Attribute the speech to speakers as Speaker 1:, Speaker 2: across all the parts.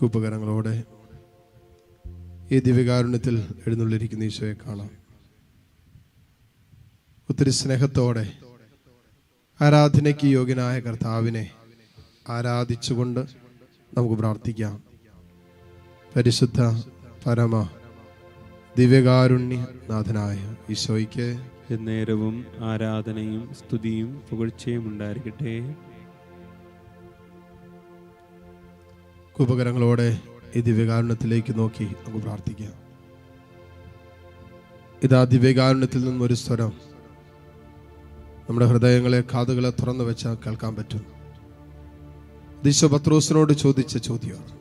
Speaker 1: കൂപ്പകരങ്ങളോടെ ഈ ദിവ്യകാരുണ്യത്തിൽ എഴുന്നള്ളിരിക്കുന്ന ഈശോയെ കാണാം. ഒത്തിരി സ്നേഹത്തോടെ ആരാധനയ്ക്ക് യോഗ്യനായ കർത്താവിനെ ആരാധിച്ചുകൊണ്ട് നമുക്ക് പ്രാർത്ഥിക്കാം. പരിശുദ്ധ പരമ ദിവ്യകാരുണ്യ നാഥനായ ഈശോയ്ക്ക്
Speaker 2: നേരവും ആരാധനയും സ്തുതിയും പുകഴ്ചയും ഉണ്ടായിരിക്കട്ടെ.
Speaker 1: ഉപകരണങ്ങളോടെ ഈ ദിവ്യകാരുണ്യത്തിലേക്ക് നോക്കി നമുക്ക് പ്രാർത്ഥിക്കാം. ഇതാ ദിവ്യകാരുണ്യത്തിൽ നിന്നും ഒരു സ്വരം. നമ്മുടെ ഹൃദയങ്ങളെ കാതുകളെ തുറന്നു വെച്ചാൽ കേൾക്കാൻ പറ്റും. ദിശ പത്രോസിനോട് ചോദിച്ച ചോദ്യം.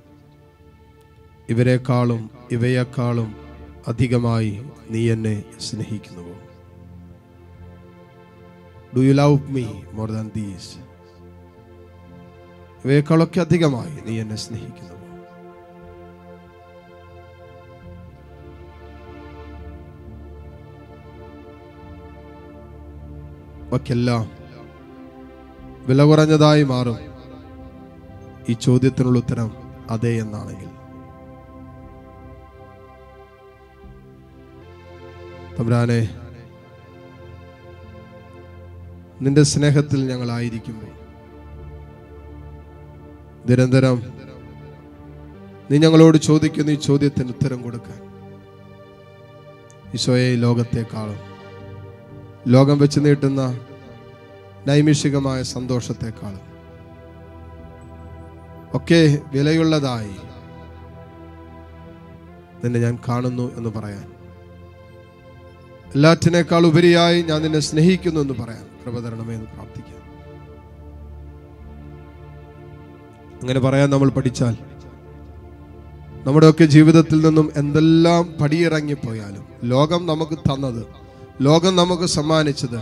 Speaker 1: ഇവരെക്കാളും ഇവയെക്കാളും അധികമായി നീ എന്നെ സ്നേഹിക്കുന്നുവോ? Do you love me more than these ഇവയെക്കാളൊക്കെ അധികമായി നീ എന്നെ സ്നേഹിക്കുന്നു. അവക്കെല്ലാം വില കുറഞ്ഞതായി മാറും. ഈ ചോദ്യത്തിനുള്ള ഉത്തരം അതെ എന്നാണെങ്കിൽ. തമ്പുരാനെ നിന്റെ സ്നേഹത്തിൽ ഞങ്ങളായിരിക്കുമ്പോൾ നിരന്തരം നീ ഞങ്ങളോട് ചോദിക്കുന്ന ഈ ചോദ്യത്തിന് ഉത്തരം കൊടുക്കാൻ. ഈശോയെ ലോകത്തെക്കാളും ലോകം വെച്ച് നീട്ടുന്ന നൈമിഷികമായ സന്തോഷത്തെക്കാളും ഒക്കെ വിലയുള്ളതായി നിന്നെ ഞാൻ കാണുന്നു എന്ന് പറയാൻ. എല്ലാറ്റിനേക്കാൾ ഉപരിയായി ഞാൻ നിന്നെ സ്നേഹിക്കുന്നു എന്ന് പറയാൻ. കൃപ എന്ന് പ്രാർത്ഥിക്കാം. അങ്ങനെ പറയാൻ നമ്മൾ പഠിച്ചാൽ നമ്മുടെയൊക്കെ ജീവിതത്തിൽ നിന്നും എന്തെല്ലാം പടിയിറങ്ങിപ്പോയാലും ലോകം നമുക്ക് തന്നത് ലോകം നമുക്ക് സമ്മാനിച്ചത്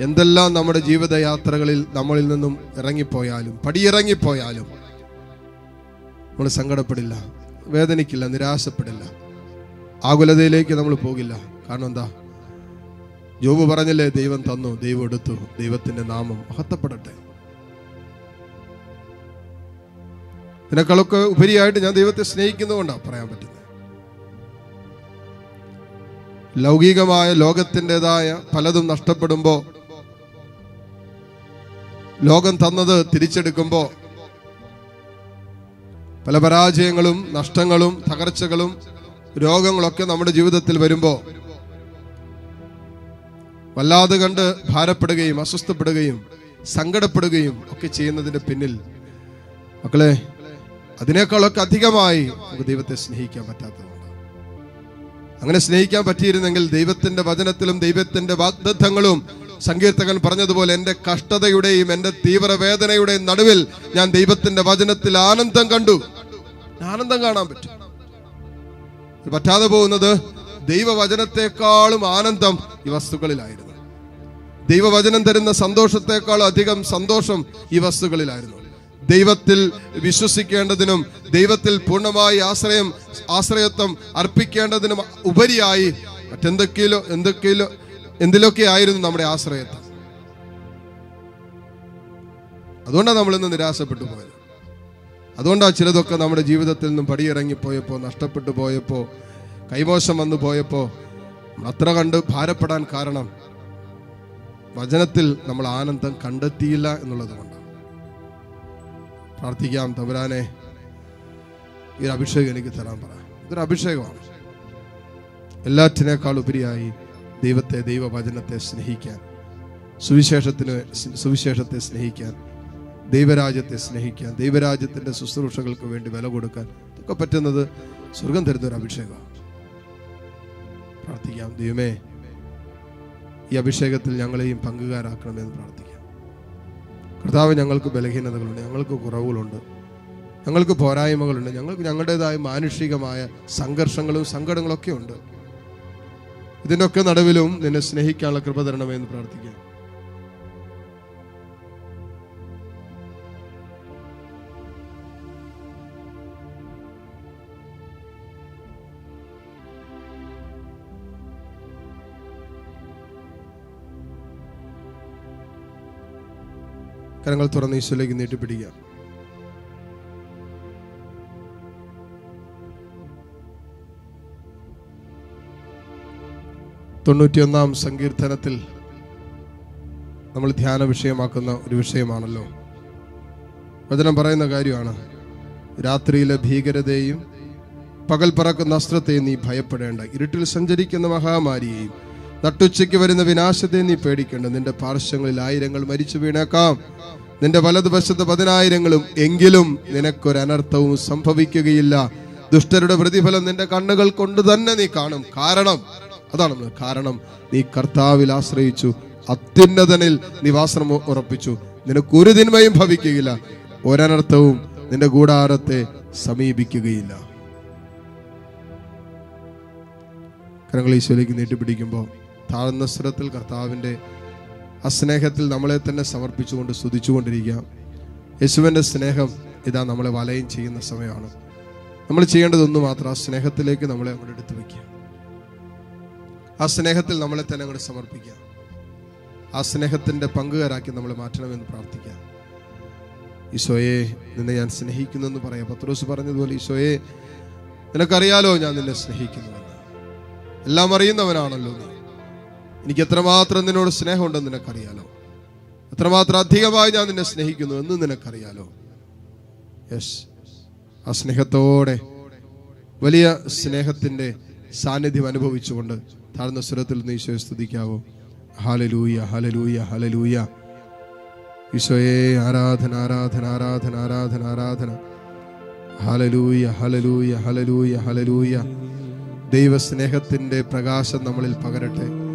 Speaker 1: എന്തെല്ലാം നമ്മുടെ ജീവിതയാത്രകളിൽ നമ്മളിൽ നിന്നും ഇറങ്ങിപ്പോയാലും പടിയിറങ്ങിപ്പോയാലും നമ്മൾ സങ്കടപ്പെടില്ല വേദനിക്കില്ല നിരാശപ്പെടില്ല ആകുലതയിലേക്ക് നമ്മൾ പോകില്ല. കാരണം എന്താ? ജോബ് പറഞ്ഞില്ലേ ദൈവം തന്നു ദൈവം എടുത്തു ദൈവത്തിന്റെ നാമം മഹത്വപ്പെടട്ടെ. ഇതിനേക്കാളൊക്കെ ഉപരിയായിട്ട് ഞാൻ ദൈവത്തെ സ്നേഹിക്കുന്നതുകൊണ്ടാണ് പറയാൻ പറ്റുന്നത്. ലൗകികമായ ലോകത്തിന്റെതായ പലതും നഷ്ടപ്പെടുമ്പോൾ ലോകം തന്നത് തിരിച്ചെടുക്കുമ്പോൾ പല പരാജയങ്ങളും നഷ്ടങ്ങളും തകർച്ചകളും രോഗങ്ങളൊക്കെ നമ്മുടെ ജീവിതത്തിൽ വരുമ്പോൾ വല്ലാതെ കണ്ട് ഭാരപ്പെടുകയും അസ്വസ്ഥപ്പെടുകയും സങ്കടപ്പെടുകയും ഒക്കെ ചെയ്യുന്നതിന്റെ പിന്നിൽ. മക്കളെ അതിനേക്കാളൊക്കെ അധികമായി നമുക്ക് ദൈവത്തെ സ്നേഹിക്കാൻ പറ്റാത്തതുണ്ട് അങ്ങനെ സ്നേഹിക്കാൻ പറ്റിയിരുന്നെങ്കിൽ ദൈവത്തിന്റെ വചനത്തിലും ദൈവത്തിന്റെ വാഗ്ദത്തങ്ങളും സങ്കീർത്തകൻ പറഞ്ഞതുപോലെ എന്റെ കഷ്ടതയുടെയും എന്റെ തീവ്രവേദനയുടെയും നടുവിൽ ഞാൻ ദൈവത്തിന്റെ വചനത്തിൽ ആനന്ദം കണ്ടു. ആനന്ദം കാണാൻ പറ്റും. പറ്റാതെ പോകുന്നത് ദൈവവചനത്തെക്കാളും ആനന്ദം ഈ വസ്തുക്കളിലായിരുന്നു. ദൈവവചനം തരുന്ന സന്തോഷത്തെക്കാളും അധികം സന്തോഷം ഈ വസ്തുക്കളിലായിരുന്നു. ദൈവത്തിൽ വിശ്വസിക്കേണ്ടതിനും ദൈവത്തിൽ പൂർണമായി ആശ്രയം ആശ്രയത്വം അർപ്പിക്കേണ്ടതിനും ഉപരിയായി മറ്റെന്തൊക്കെയിലോ എന്തൊക്കെയിലോ എന്തിലൊക്കെ ആയിരുന്നു നമ്മുടെ ആശ്രയത്വം? അതുകൊണ്ടാണ് നമ്മൾ ഇന്ന് നിരാശപ്പെട്ടു പോയത്. അതുകൊണ്ടാണ് ചിലതൊക്കെ നമ്മുടെ ജീവിതത്തിൽ നിന്നും പടിയിറങ്ങിപ്പോയപ്പോൾ നഷ്ടപ്പെട്ടു പോയപ്പോൾ കൈമോശം വന്നു പോയപ്പോൾ അത്ര കണ്ട് ഭാരപ്പെടാൻ കാരണം വചനത്തിൽ നമ്മൾ ആനന്ദം കണ്ടെത്തിയില്ല എന്നുള്ളത് കൊണ്ടാണ്. പ്രാർത്ഥിക്കാം. തമ്പുരാനെ ഈ ഒരു അഭിഷേകം എനിക്ക് തരാൻ പറ. ഇതൊരു അഭിഷേകമാണ്. എല്ലാറ്റിനേക്കാൾ ഉപരിയായി ദൈവത്തെ ദൈവവചനത്തെ സ്നേഹിക്കാൻ സുവിശേഷത്തിന് സുവിശേഷത്തെ സ്നേഹിക്കാൻ ദൈവരാജ്യത്തെ സ്നേഹിക്കാൻ ദൈവരാജ്യത്തിന്റെ ശുശ്രൂഷകൾക്ക് വേണ്ടി വില കൊടുക്കാൻ ഇതൊക്കെ പറ്റുന്നത് സ്വർഗം തരുന്ന ഒരു അഭിഷേകമാണ്. പ്രാർത്ഥിക്കാം. ദൈവമേ ഈ അഭിഷേകത്തിൽ ഞങ്ങളെയും പങ്കുകാരാക്കണമെന്ന് പ്രാർത്ഥിക്കാം കർത്താവ് ഞങ്ങൾക്ക് ബലഹീനതകളുണ്ട് ഞങ്ങൾക്ക് കുറവുകളുണ്ട് ഞങ്ങൾക്ക് പോരായ്മകളുണ്ട് ഞങ്ങൾക്ക് ഞങ്ങളുടേതായ മാനുഷികമായ സംഘർഷങ്ങളും സങ്കടങ്ങളൊക്കെ ഉണ്ട്. ഇതിന്റെയൊക്കെ നടുവിലും നിന്നെ സ്നേഹിക്കാനുള്ള കൃപ തരണമെന്ന് പ്രാർത്ഥിക്കാം. കരങ്ങൾ തുറന്ന് ഈശോയിലേക്ക് നീട്ടിപ്പിടിക്കുക. തൊണ്ണൂറ്റിയൊന്നാം സങ്കീർത്തനത്തിൽ നമ്മൾ ധ്യാന വിഷയമാക്കുന്ന ഒരു വിഷയമാണല്ലോ. വചനം പറയുന്ന കാര്യമാണ് രാത്രിയിലെ ഭീകരതയെയും പകൽ പറക്കുന്ന അസ്ത്രത്തെയും നീ ഭയപ്പെടേണ്ട. ഇരുട്ടിൽ സഞ്ചരിക്കുന്ന മഹാമാരിയെയും നട്ടുച്ചയ്ക്ക് വരുന്ന വിനാശത്തെ നീ പേടിക്കേണ്ട. നിന്റെ പാർശ്വങ്ങളിൽ ആയിരങ്ങൾ മരിച്ചു വീണേക്കാം. നിന്റെ വലതുവശത്ത് പതിനായിരങ്ങളും എങ്കിലും നിനക്കൊരനർത്ഥവും സംഭവിക്കുകയില്ല. ദുഷ്ടരുടെ പ്രതിഫലം നിന്റെ കണ്ണുകൾ കൊണ്ട് തന്നെ നീ കാണും. കാരണം അതാണ് കാരണം. നീ കർത്താവിൽ ആശ്രയിച്ചു. അത്യുന്നതനിൽ നിവാസം ഉറപ്പിച്ചു. നിനക്ക് ഒരു തിന്മയും ഭവിക്കുകയില്ല. ഒരനർത്ഥവും നിന്റെ കൂടാരത്തെ സമീപിക്കുകയില്ല. കരങ്ങൾ ഈശോയിലേക്ക് നീട്ടിപ്പിടിക്കുമ്പോൾ താഴ്ന്ന സ്വരത്തിൽ കർത്താവിന്റെ ആ സ്നേഹത്തിൽ നമ്മളെ തന്നെ സമർപ്പിച്ചുകൊണ്ട് സ്തുതിച്ചുകൊണ്ടിരിക്കുക. യേശുവിന്റെ സ്നേഹം ഇതാ നമ്മളെ വലയം ചെയ്യുന്ന സമയമാണ്. നമ്മൾ ചെയ്യേണ്ടതൊന്നു മാത്രം ആ സ്നേഹത്തിലേക്ക് നമ്മളെ അങ്ങോട്ട് എടുത്തു വയ്ക്കുക. ആ സ്നേഹത്തിൽ നമ്മളെ തന്നെ അങ്ങോട്ട് സമർപ്പിക്കുക. ആ സ്നേഹത്തിന്റെ പങ്കുകാരാക്കി നമ്മളെ മാറ്റണമെന്ന് പ്രാർത്ഥിക്കുക. ഈശോയെ നിന്നെ ഞാൻ സ്നേഹിക്കുന്നു എന്ന് പറയാം. പത്രോസ് പറഞ്ഞതുപോലെ ഈശോയെ നിനക്കറിയാലോ ഞാൻ നിന്നെ സ്നേഹിക്കുന്നുവെന്ന്. എല്ലാം അറിയുന്നവനാണല്ലോ നീ. എനിക്ക് എത്രമാത്രം നിന്നോട് സ്നേഹമുണ്ടെന്ന് നിനക്കറിയാലോ? എത്രമാത്രം അധികമായി ഞാൻ നിന്നെ സ്നേഹിക്കുന്നു എന്ന് നിനക്കറിയാലോ? യെസ് ആ സ്നേഹത്തോടെ വലിയ സ്നേഹത്തിന്റെ സാന്നിധ്യം അനുഭവിച്ചുകൊണ്ട് താഴ്ന്ന സ്വരത്തിൽ നിന്ന് ഈശോയെ സ്തുതിക്കാവോ. ഹാലലൂയ ഹലലൂയ ഹലലൂയ ഈശോയെ ആരാധന ആരാധന ആരാധന ആരാധന ആരാധന. ഹലലൂയ ഹലലൂയ ഹലലൂയ ഹലലൂയ ദൈവസ്നേഹത്തിന്റെ പ്രകാശം നമ്മളിൽ പകരട്ടെ.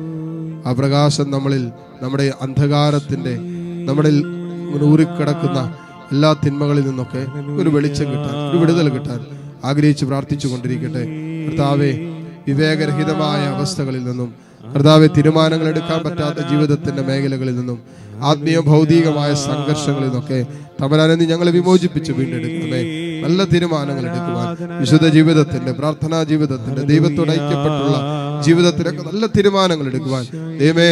Speaker 1: ആ പ്രകാശം നമ്മളിൽ നമ്മുടെ അന്ധകാരത്തിന്റെ നമ്മളിൽ ഊറിക്കിടക്കുന്ന എല്ലാ തിന്മകളിൽ നിന്നൊക്കെ ഒരു വെളിച്ചം കിട്ടാൻ ഒരു വിടുതൽ കിട്ടാൻ ആഗ്രഹിച്ച് പ്രാർത്ഥിച്ചു കൊണ്ടിരിക്കട്ടെ. കർത്താവെ വിവേകരഹിതമായ അവസ്ഥകളിൽ നിന്നും കർത്താവെ തീരുമാനങ്ങൾ എടുക്കാൻ പറ്റാത്ത ജീവിതത്തിന്റെ മേഖലകളിൽ നിന്നും ആത്മീയ ഭൗതികമായ സംഘർഷങ്ങളിൽ നിന്നൊക്കെ തമരാനന്ദി ഞങ്ങളെ വിമോചിപ്പിച്ച് വീണ്ടെടുക്കണമേ. നല്ല തീരുമാനങ്ങൾ എടുക്കുവാൻ വിശുദ്ധ ജീവിതത്തിന്റെ പ്രാർത്ഥനാ ജീവിതത്തിന്റെ ദൈവത്തോട് ഐക്യപ്പെട്ടുള്ള ജീവിതത്തിലൊക്കെ നല്ല തീരുമാനങ്ങൾ എടുക്കുവാൻ. ദൈവമേ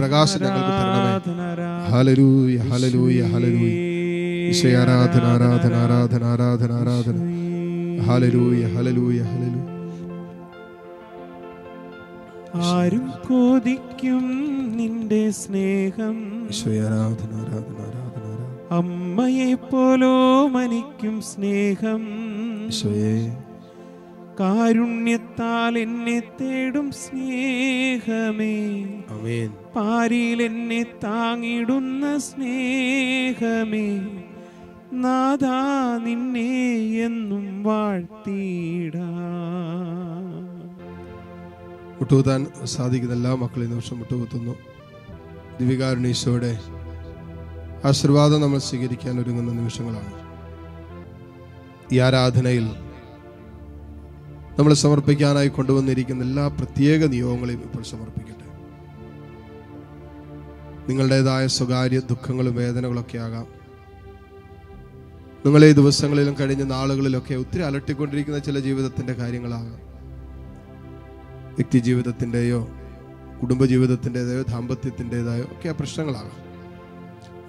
Speaker 1: പ്രകാശം ഞങ്ങൾക്ക് തരണമേ. ഹലരൂയ ഹലരൂയ ഹലരൂയ ഈശോയെ ആരാധന ആരാധന ആരാധന ആരാധന ആരാധന. ഹലരൂയ ഹലരൂയ ഹലലൂയ
Speaker 2: ആരും കൊതിക്കും നിന്റെ സ്നേഹം.
Speaker 1: ആരാധന ആരാധന ആരാധന
Speaker 2: അമ്മയെ പോലോ മനിക്കും സ്നേഹം.
Speaker 1: ഈശോയെ.
Speaker 2: കാരുണ്യത്താൽ എന്നെ തേടും സ്നേഹമേ. പാരിൽ എന്നെ താങ്ങിടുന്ന സ്നേഹമേ. നാദാ നിന്നെ എന്നും വാഴ്ത്തിടാ
Speaker 1: മുട്ടുകുത്താൻ സാധിക്കുന്ന എല്ലാ മക്കളും നിമിഷം മുട്ടുകുത്തുന്നു. ദിവികാരുണീശോയുടെ ആശീർവാദം നമ്മൾ സ്വീകരിക്കാൻ ഒരുങ്ങുന്ന നിമിഷങ്ങളാണ്. ഈ ആരാധനയിൽ നമ്മൾ സമർപ്പിക്കാനായി കൊണ്ടുവന്നിരിക്കുന്ന എല്ലാ പ്രത്യേക നിയോഗങ്ങളെയും ഇപ്പോൾ സമർപ്പിക്കട്ടെ. നിങ്ങളുടേതായ സ്വകാര്യ ദുഃഖങ്ങളും വേദനകളൊക്കെ ആകാം. നിങ്ങളെ ഈ ദിവസങ്ങളിലും കഴിഞ്ഞ നാളുകളിലൊക്കെ ഒത്തിരി അലട്ടിക്കൊണ്ടിരിക്കുന്ന ചില ജീവിതത്തിന്റെ കാര്യങ്ങളാകാം. വ്യക്തി ജീവിതത്തിന്റെയോ കുടുംബജീവിതത്തിന്റെതായോ ദാമ്പത്യത്തിന്റെതായോ ഒക്കെ പ്രശ്നങ്ങളാകാം.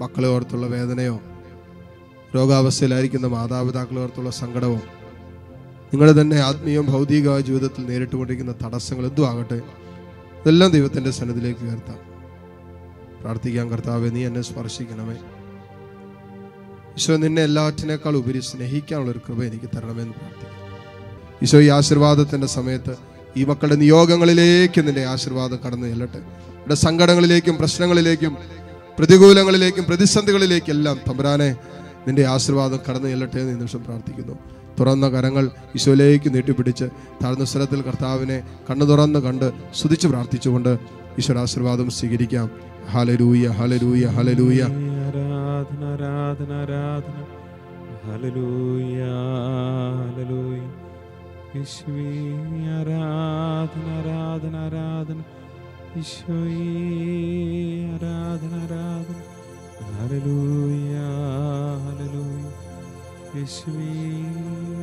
Speaker 1: മക്കളെ ഓർത്തുള്ള വേദനയോ രോഗാവസ്ഥയിലായിരിക്കുന്ന മാതാപിതാക്കളെ ഓർത്തുള്ള സങ്കടവും നിങ്ങളുടെ തന്നെ ആത്മീയ ഭൗതിക ജീവിതത്തിൽ നേരിട്ടുകൊണ്ടിരിക്കുന്ന തടസ്സങ്ങൾ എന്തും ആകട്ടെ ഇതെല്ലാം ദൈവത്തിന്റെ സന്നദ്ധിലേക്ക് ഉയർത്താം. പ്രാർത്ഥിക്കാൻ കർത്താവെ നീ എന്നെ സ്പർശിക്കണമേ. ഈശോ നിന്നെ എല്ലാറ്റിനേക്കാൾ ഉപരി സ്നേഹിക്കാനുള്ള ഒരു കൃപ എനിക്ക് തരണമെന്ന് പ്രാർത്ഥിക്കാം. ഈശോ ഈ ആശീർവാദത്തിന്റെ സമയത്ത് ഈ മക്കളുടെ നിയോഗങ്ങളിലേക്ക് നിന്റെ ആശീർവാദം കടന്നു ചെല്ലട്ടെ. ഇവിടെ സങ്കടങ്ങളിലേക്കും പ്രശ്നങ്ങളിലേക്കും പ്രതികൂലങ്ങളിലേക്കും പ്രതിസന്ധികളിലേക്കും എല്ലാം തമ്പുരാനെ നിന്റെ ആശീർവാദം കടന്നു ചെല്ലട്ടെ എന്ന് നിമിഷം പ്രാർത്ഥിക്കുന്നു. തുറന്ന കരങ്ങൾ ഈശോയിലേക്ക് നീട്ടിപ്പിടിച്ച് താഴ്ന്ന സ്ഥലത്തിൽ കർത്താവിനെ കണ്ണു തുറന്ന് കണ്ട് സ്തുതിച്ച് പ്രാർത്ഥിച്ചുകൊണ്ട് ഈശ്വര ആശീർവാദം സ്വീകരിക്കാം. ഹലരൂയ ഹലരൂയ ഹലരൂയ
Speaker 2: ആരാധന ആരാധന ആരാധന. ആരാധന ആരാധന ആരാധന. ഈശോയേ Yeshua.